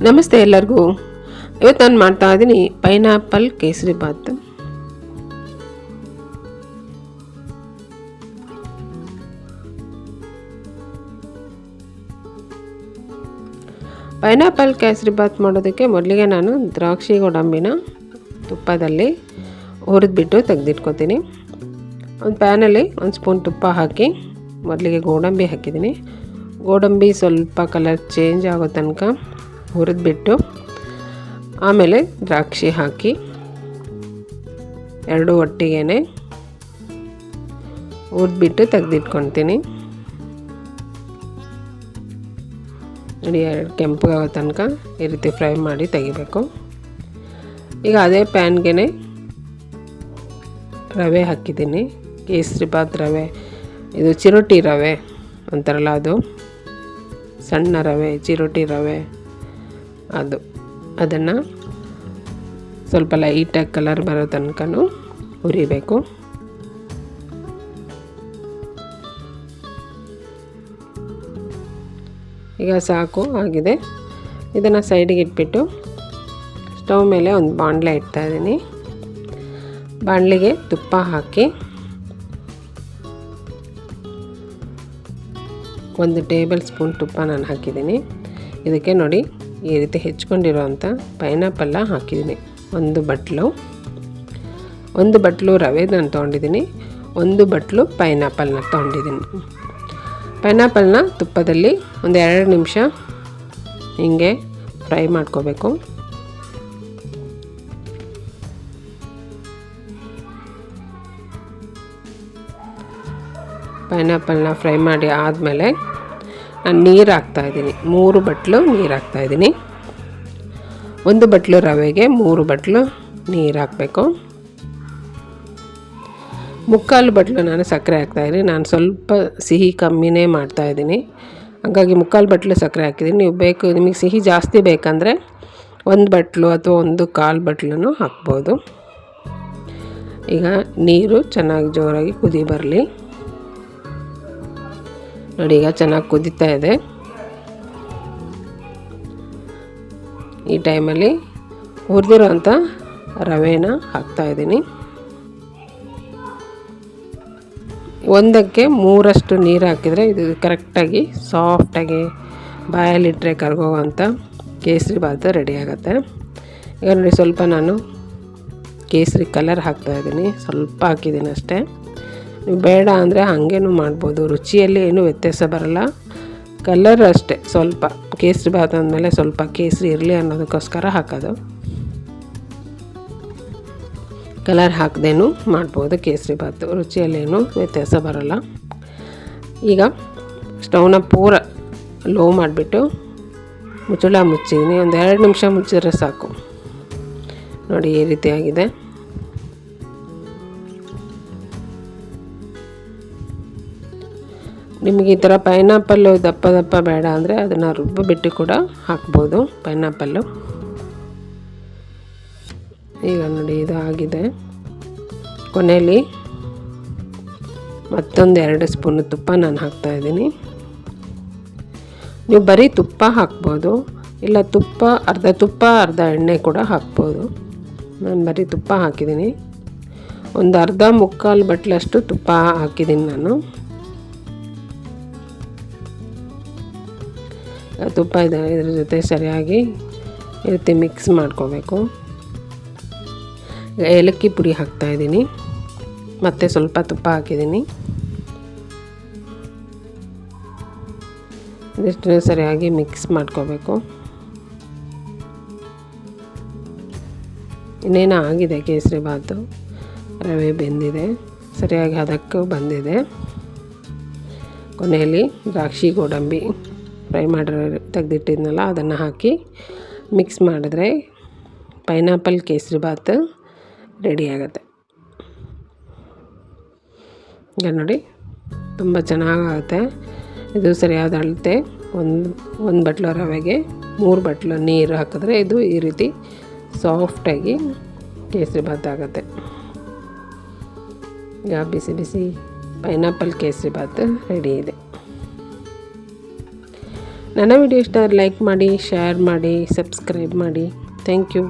ನಮಸ್ತೆ ಎಲ್ಲರಿಗೂ. ಇವತ್ತು ನಾನು ಮಾಡ್ತಾ ಇದ್ದೀನಿ ಪೈನಾಪಲ್ ಕೇಸರಿ ಬಾತ್ ಪೈನಾಪಲ್ ಕೇಸರಿ ಬಾತ್ ಮಾಡೋದಕ್ಕೆ ಮೊದಲಿಗೆ ನಾನು ದ್ರಾಕ್ಷಿ ಗೋಡಂಬಿನ ತುಪ್ಪದಲ್ಲಿ ಹುರಿದ್ಬಿಟ್ಟು ತೆಗೆದಿಟ್ಕೊತೀನಿ. ಒಂದು ಪ್ಯಾನಲ್ಲಿ ಒಂದು ಸ್ಪೂನ್ ತುಪ್ಪ ಹಾಕಿ ಮೊದಲಿಗೆ ಗೋಡಂಬಿ ಹಾಕಿದ್ದೀನಿ. ಗೋಡಂಬಿ ಸ್ವಲ್ಪ ಕಲರ್ ಚೇಂಜ್ ಆಗೋ ತನಕ ಹುರಿದ್ಬಿಟ್ಟು ಆಮೇಲೆ ದ್ರಾಕ್ಷಿ ಹಾಕಿ ಎರಡು ಒಟ್ಟಿಗೆ ಹುರಿದ್ಬಿಟ್ಟು ತೆಗೆದಿಟ್ಕೊತೀನಿ ನೋಡಿ, ಎರಡು ಕೆಂಪಗಾಗೋ ತನಕ ಈ ರೀತಿ ಫ್ರೈ ಮಾಡಿ ತೆಗಿಬೇಕು. ಈಗ ಅದೇ ಪ್ಯಾನ್ಗೆ ರವೆ ಹಾಕಿದ್ದೀನಿ. ಕೇಸರಿ ಬಾತ್ ರವೆ, ಇದು ಚಿರೋಟಿ ರವೆ ಅಂತಾರಲ್ಲ ಅದು. ಸಣ್ಣ ರವೆ, ಚಿರೋಟಿ ರವೆ. ಅದು. ಅದನ್ನು ಸ್ವಲ್ಪ ಲೈಟಾಗಿ ಕಲರ್ ಬರೋ ತನಕನೂ ಹುರಿಬೇಕು. ಈಗ ಸಾಕು, ಆಗಿದೆ. ಇದನ್ನು ಸೈಡಿಗೆ ಇಟ್ಬಿಟ್ಟು ಸ್ಟವ್ ಮೇಲೆ ಒಂದು ಬಾಣಲೆ ಇಡ್ತಾ ಇದ್ದೀನಿ. ಬಾಣಲಿಗೆ ತುಪ್ಪ ಹಾಕಿ ಒಂದು ಟೇಬಲ್ ಸ್ಪೂನ್ ತುಪ್ಪ ನಾನು ಹಾಕಿದ್ದೀನಿ. ಇದಕ್ಕೆ ನೋಡಿ ಈ ರೀತಿ ಹೆಚ್ಕೊಂಡಿರೋವಂಥ ಪೈನಾಪಲ್ಲ ಹಾಕಿದ್ದೀನಿ. ಒಂದು ಬಟ್ಲು. ಒಂದು ಬಟ್ಲು ರವೆ ನಾನು ತೊಗೊಂಡಿದ್ದೀನಿ. ಒಂದು ಬಟ್ಲು ಪೈನಾಪಲ್ನ ತೊಗೊಂಡಿದ್ದೀನಿ. ಪೈನಾಪಲ್ನ ತುಪ್ಪದಲ್ಲಿ ಒಂದು ಎರಡು ನಿಮಿಷ ಹಿಂಗೆ ಫ್ರೈ ಮಾಡ್ಕೋಬೇಕು. ಪೈನಾಪಲ್ನ ಫ್ರೈ ಮಾಡಿ ಆದಮೇಲೆ ನಾನು ನೀರು ಹಾಕ್ತಾಯಿದ್ದೀನಿ ಮೂರು ಬಟ್ಲು ನೀರು ಹಾಕ್ತಾಯಿದ್ದೀನಿ ಒಂದು ಬಟ್ಲು ರವೆಗೆ, ಮೂರು ಬಟ್ಲು ನೀರು ಹಾಕಬೇಕು. ಮುಕ್ಕಾಲು ಬಟ್ಲು ನಾನು ಸಕ್ಕರೆ ಹಾಕ್ತಾಯಿದ್ದೀನಿ ನಾನು ಸ್ವಲ್ಪ ಸಿಹಿ ಕಮ್ಮಿನೇ ಮಾಡ್ತಾಯಿದ್ದೀನಿ ಹಾಗಾಗಿ ಮುಕ್ಕಾಲು ಬಟ್ಲು ಸಕ್ಕರೆ ಹಾಕಿದ್ದೀನಿ. ನೀವು ಬೇಕು, ನಿಮಗೆ ಸಿಹಿ ಜಾಸ್ತಿ ಬೇಕಂದರೆ ಒಂದು ಬಟ್ಲು ಅಥವಾ ಒಂದು ಕಾಲು ಬಟ್ಲೂ ಹಾಕ್ಬೋದು. ಈಗ ನೀರು ಚೆನ್ನಾಗಿ ಜೋರಾಗಿ ಕುದಿ ಬರಲಿ. ನೋಡಿ, ಈಗ ಚೆನ್ನಾಗಿ ಕುದೀತಾ ಇದೆ. ಈ ಟೈಮಲ್ಲಿ ಹುರಿದಿರೋಂಥ ರವೆನ ಹಾಕ್ತಾಯಿದ್ದೀನಿ ಒಂದಕ್ಕೆ ಮೂರಷ್ಟು ನೀರು ಹಾಕಿದರೆ ಇದು ಕರೆಕ್ಟಾಗಿ ಸಾಫ್ಟಾಗಿ ಬಾಯಲ್ಲಿಟ್ಟರೆ ಕರ್ಗೋವಂಥ ಕೇಸರಿ ಬಾತ್ ರೆಡಿ ಆಗುತ್ತೆ. ಈಗ ನೋಡಿ, ಸ್ವಲ್ಪ ನಾನು ಕೇಸರಿ ಕಲರ್ ಹಾಕ್ತಾಯಿದ್ದೀನಿ ಸ್ವಲ್ಪ ಹಾಕಿದ್ದೀನಿ ಅಷ್ಟೇ. ಬೇಡ ಅಂದರೆ ಹಾಗೇನೂ ಮಾಡ್ಬೋದು. ರುಚಿಯಲ್ಲಿ ಏನೂ ವ್ಯತ್ಯಾಸ ಬರಲ್ಲ. ಕಲರ್ ಅಷ್ಟೇ, ಸ್ವಲ್ಪ. ಕೇಸರಿ ಬಾತ್ ಅಂದಮೇಲೆ ಸ್ವಲ್ಪ ಕೇಸರಿ ಇರಲಿ ಅನ್ನೋದಕ್ಕೋಸ್ಕರ ಹಾಕೋದು. ಕಲರ್ ಹಾಕ್ದೇನು ಮಾಡ್ಬೋದು ಕೇಸರಿ ಬಾತು ರುಚಿಯಲ್ಲೇನು ವ್ಯತ್ಯಾಸ ಬರಲ್ಲ. ಈಗ ಸ್ಟವ್ನ ಪೂರ ಲೋ ಮಾಡಿಬಿಟ್ಟು ಮುಚ್ಚಳ ಮುಚ್ಚಿದ್ದೀನಿ ಒಂದು ಎರಡು ನಿಮಿಷ ಮುಚ್ಚಿದ್ರೆ ಸಾಕು. ನೋಡಿ, ಈ ರೀತಿಯಾಗಿದೆ. ನಿಮಗೆ ಈ ಥರ ಪೈನಾಪಲ್ಲು ದಪ್ಪ ದಪ್ಪ ಬೇಡ ಅಂದರೆ ಅದನ್ನು ರುಬ್ಬಿಬಿಟ್ಟು ಕೂಡ ಹಾಕ್ಬೋದು, ಪೈನಾಪಲ್ಲು. ಈಗ ನೋಡಿ ಇದು ಆಗಿದೆ. ಕೊನೆಯಲ್ಲಿ ಮತ್ತೊಂದು ಎರಡು ಸ್ಪೂನ್ ತುಪ್ಪ ನಾನು ಹಾಕ್ತಾಯಿದ್ದೀನಿ ನೀವು ಬರೀ ತುಪ್ಪ ಹಾಕ್ಬೋದು, ಇಲ್ಲ ತುಪ್ಪ, ಅರ್ಧ ತುಪ್ಪ, ಅರ್ಧ ಎಣ್ಣೆ ಕೂಡ ಹಾಕ್ಬೋದು. ನಾನು ಬರೀ ತುಪ್ಪ ಹಾಕಿದ್ದೀನಿ. ಒಂದು ಅರ್ಧ ಮುಕ್ಕಾಲು ಬಟ್ಲಷ್ಟು ತುಪ್ಪ ಹಾಕಿದ್ದೀನಿ ನಾನು. ತುಪ್ಪ ಇದೆ ಇದ್ರ ಜೊತೆ ಸರಿಯಾಗಿ ರೀತಿ ಮಿಕ್ಸ್ ಮಾಡ್ಕೋಬೇಕು. ಏಲಕ್ಕಿ ಪುಡಿ ಹಾಕ್ತಾಯಿದ್ದೀನಿ ಮತ್ತು ಸ್ವಲ್ಪ ತುಪ್ಪ ಹಾಕಿದ್ದೀನಿ. ಇದಿಷ್ಟು ಸರಿಯಾಗಿ ಮಿಕ್ಸ್ ಮಾಡ್ಕೋಬೇಕು. ಇನ್ನೇನು ಆಗಿದೆ ಕೇಸರಿ ಬಾತು ರವೆ ಬೆಂದಿದೆ. ಸರಿಯಾಗಿ ಹದಕ್ಕೂ ಬಂದಿದೆ. ಕೊನೆಯಲ್ಲಿ ದ್ರಾಕ್ಷಿ ಗೋಡಂಬಿ. ಫ್ರೈ ಮಾಡಿರೋ, ತೆಗೆದಿಟ್ಟಿದ್ನಲ್ಲ, ಅದನ್ನು ಹಾಕಿ ಮಿಕ್ಸ್ ಮಾಡಿದ್ರೆ ಪೈನಾಪಲ್ ಕೇಸರಿ ಬಾತ್ ರೆಡಿ ಆಗುತ್ತೆ. ಈಗ ನೋಡಿ, ತುಂಬ ಚೆನ್ನಾಗಾಗುತ್ತೆ ಇದು ಸರಿಯಾದ ಅಳತೆ. ಒಂದು ಒಂದು ಬಟ್ಲು ರವೆಗೆ ಮೂರು ಬಟ್ಲು ನೀರು ಹಾಕಿದ್ರೆ ಇದು ಈ ರೀತಿ ಸಾಫ್ಟಾಗಿ ಕೇಸರಿ ಬಾತ್ ಆಗುತ್ತೆ. ಈಗ ಬಿಸಿ ಬಿಸಿ ಪೈನಾಪಲ್ ಕೇಸರಿ ಬಾತ್ ರೆಡಿ ಇದೆ. ನನ್ನ ವಿಡಿಯೋ ಇಷ್ಟ ಲೈಕ್ ಮಾಡಿ ಶೇರ್ ಮಾಡಿ ಸಬ್ಸ್ಕ್ರೈಬ್ ಮಾಡಿ. Thank you